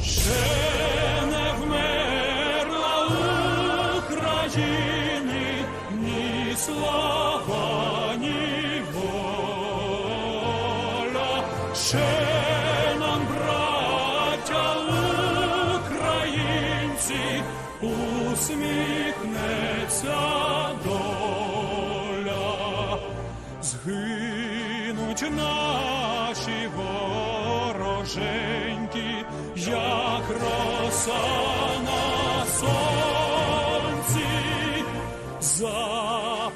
Ще не вмерла ні слава, ні. Ще нам, браття українці, усміхнеться доля, згинуть наші ворожи вороженьки, як роса на сонці, запануємо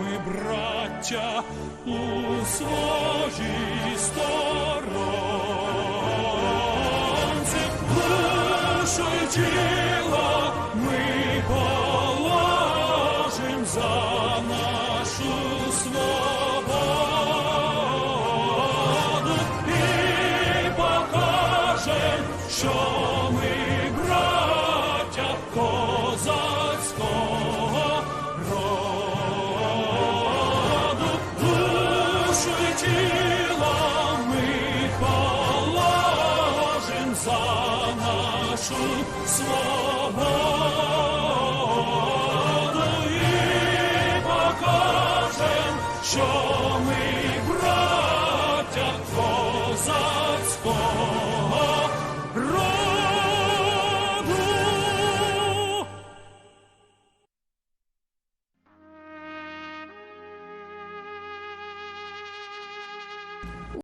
ми, браття, у своїй сторонці, душу тіло ми положим за нашу свободу свободою і покажем, що.